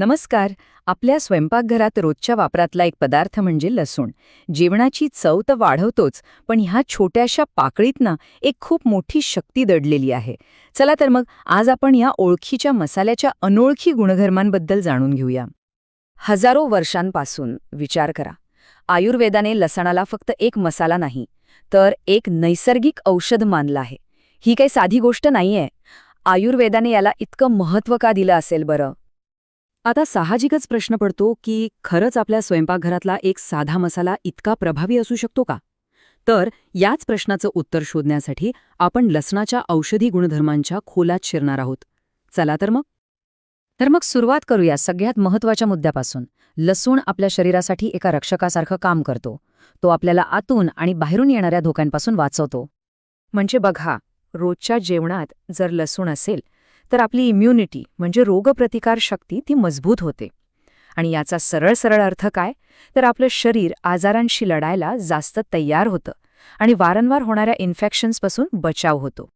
नमस्कार. आपल्या स्वयंपाकघरात रोजच्या वापरातला एक पदार्थ म्हणजे लसूण. जेवणाची चव तर वाढवतोच पण ह्या छोट्याशा पाकळीतना एक खूप मोठी शक्ती दडलेली आहे. चला तर मग आज आपण या ओळखीच्या मसाल्याच्या अनोळखी गुणधर्मांबद्दल जाणून घेऊया. हजारो वर्षांपासून विचार करा. आयुर्वेदाने लसणाला फक्त एक मसाला नाही तर एक नैसर्गिक औषध मानलं आहे. ही काही साधी गोष्ट नाहीये. आयुर्वेदाने याला इतकं महत्त्व का दिलं असेल बरं? आता साहजिकच प्रश्न पडतो की खरंच आपल्या स्वयंपाकघरातला एक साधा मसाला इतका प्रभावी असू शकतो का? तर याच प्रश्नाचं उत्तर शोधण्यासाठी आपण लसणाच्या औषधी गुणधर्मांच्या खोलात शिरणार आहोत. चला तर मग. तर मग सुरुवात करूया सगळ्यात महत्त्वाच्या मुद्द्यापासून. लसूण आपल्या शरीरासाठी एका रक्षकासारखं काम करतो. तो आपल्याला आतून आणि बाहेरून येणाऱ्या धोक्यांपासून वाचवतो. म्हणजे बघा रोजच्या जेवणात जर लसूण असेल तर आपली इम्युनिटी म्हणजे रोगप्रतिकार शक्ती ती मजबूत होते. आणि याचा सरळ सरळ अर्थ काय? तर आपलं शरीर आजारांशी लढायला जास्त तयार होतं आणि वारंवार होणाऱ्या इन्फेक्शन्सपासून बचाव होतो.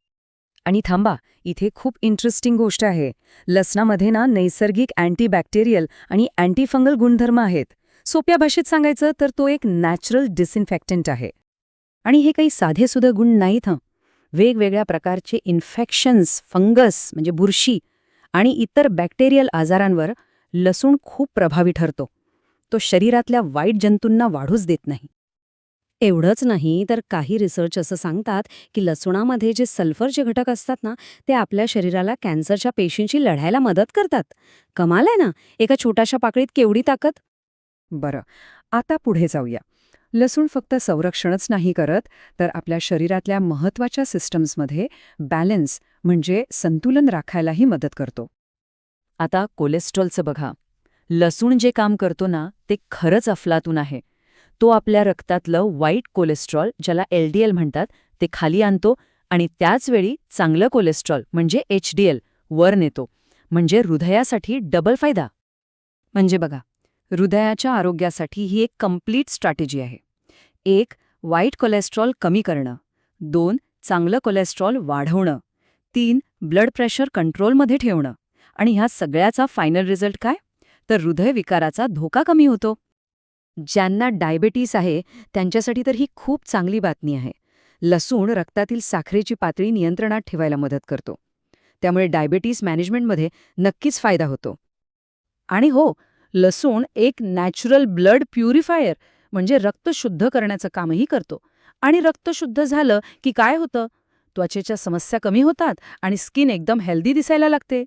आणि थांबा इथे खूप इंटरेस्टिंग गोष्ट आहे. लसणामध्ये ना नैसर्गिक अँटीबॅक्टेरियल आणि अँटीफंगल गुणधर्म आहेत. सोप्या भाषेत सांगायचं तर तो एक नॅचरल डिसइन्फेक्टंट आहे. आणि हे काही साधेसुद्धा गुण नाहीत हं. वेगवेगळ्या प्रकारचे इन्फेक्शन्स फंगस म्हणजे बुरशी आणि इतर बॅक्टेरियल आजारांवर लसूण खूप प्रभावी ठरतो. तो शरीरातल्या वाईट जंतूंना वाढूच देत नाही. एवढंच नाही तर काही रिसर्च असं सांगतात की लसूणामध्ये जे सल्फरचे घटक असतात ना ते आपल्या शरीराला कॅन्सरच्या पेशींशी लढायला मदत करतात. कमाल आहे ना? एका छोट्याशा पाकळीत केवढी ताकद? बरं आता पुढे जाऊया. लसूण फक्त संरक्षणच नाही करत तर आपल्या शरीरातल्या महत्त्वाच्या सिस्टम्समध्ये बॅलन्स म्हणजे संतुलन राखायलाही मदत करतो. आता कोलेस्ट्रॉलचं बघा. लसूण जे काम करतो ना ते खरंच अफलातून आहे. तो आपल्या रक्तातलं वाईट कोलेस्ट्रॉल ज्याला एल म्हणतात ते खाली आणतो आणि त्याचवेळी चांगलं कोलेस्ट्रॉल म्हणजे एच वर नेतो. म्हणजे हृदयासाठी डबल फायदा. म्हणजे बघा हृदयाच्या आरोग्यासाठी ही एक कंप्लीट स्ट्रॅटेजी आहे. एक वाईट कोलेस्ट्रॉल कमी करणं. दोन चांगलं कोलेस्ट्रॉल वाढवणं. तीन ब्लड प्रेशर कंट्रोलमध्ये ठेवणं. आणि ह्या सगळ्याचा फायनल रिझल्ट काय? तर हृदयविकाराचा धोका कमी होतो. ज्यांना डायबेटीस आहे त्यांच्यासाठी तर ही खूप चांगली बातमी आहे. लसूण रक्तातील साखरेची पातळी नियंत्रणात ठेवायला मदत करतो. त्यामुळे डायबेटीस मॅनेजमेंटमध्ये नक्कीच फायदा होतो. आणि हो लसूण एक नॅचरल ब्लड प्युरिफायर म्हणजे रक्त शुद्ध करण्याचं कामही करतो. आणि रक्त शुद्ध झालं की काय होतं? त्वचेच्या समस्या कमी होतात आणि स्किन एकदम हेल्दी दिसायला लागते.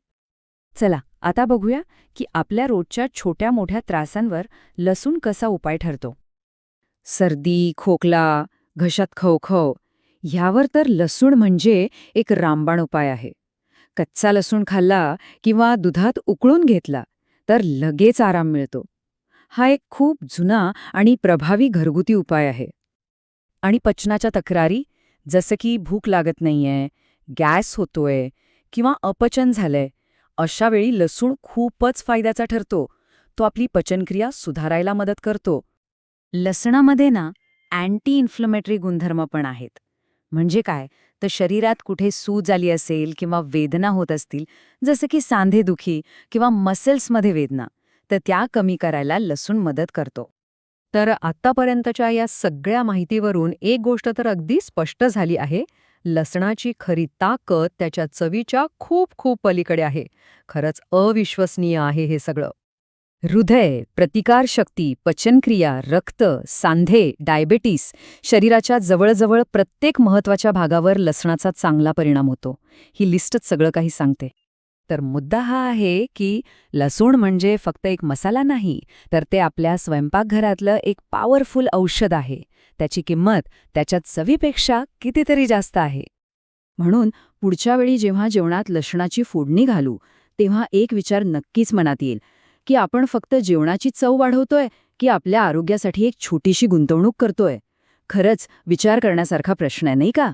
चला आता बघूया की आपल्या रोजच्या छोट्या मोठ्या त्रासांवर लसूण कसा उपाय ठरतो. सर्दी खोकला घशात खवखव ह्यावर तर लसूण म्हणजे एक रामबाण उपाय आहे. कच्चा लसूण खाल्ला किंवा दुधात उकळून घेतला तर लगेच आराम मिळतो. हा एक खूप जुना आणि प्रभावी घरगुती उपाय आहे. आणि पचनाच्या तक्रारी जसं की भूक लागत नाहीये गॅस होतोय किंवा अपचन झालंय अशा वेळी लसूण खूपच फायद्याचा ठरतो. तो आपली पचनक्रिया सुधारायला मदत करतो. लसणामध्ये ना अँटी इन्फ्लमेटरी गुणधर्म पण आहेत. म्हणजे काय? तर शरीरात कुठे सूज आली असेल किंवा वेदना होत असतील जसं की सांधेदुखी किंवा मसल्समध्ये वेदना तर त्या कमी करायला लसूण मदत करतो. तर आत्तापर्यंतच्या या सगळ्या माहितीवरून एक गोष्ट तर अगदी स्पष्ट झाली आहे लसणाची खरी ताकद त्याच्या चवीच्या खूप खूप पलीकडे आहे. खरंच अविश्वसनीय आहे हे सगळं. हृदय प्रतिकारशक्ती पचनक्रिया रक्त सांधे डायबेटीस शरीराच्या जवळजवळ प्रत्येक महत्त्वाच्या भागावर लसणाचा चांगला परिणाम होतो. ही लिस्टच सगळं काही सांगते. तर मुद्दा हा आहे की लसूण म्हणजे फक्त एक मसाला नाही तर ते आपल्या स्वयंपाकघरातलं एक पॉवरफुल औषध आहे. त्याची किंमत त्याच्या चवीपेक्षा कितीतरी जास्त आहे. म्हणून पुढच्या वेळी जेव्हा जेवणात लसणाची फोडणी घालू तेव्हा एक विचार नक्कीच मनात येईल. की आपण फक्त जेवणाची चव वाढवतोय की आपल्या आरोग्यासाठी एक छोटीशी गुंतवणूक करतोय. खरंच विचार करण्यासारखा प्रश्न आहे नाही का?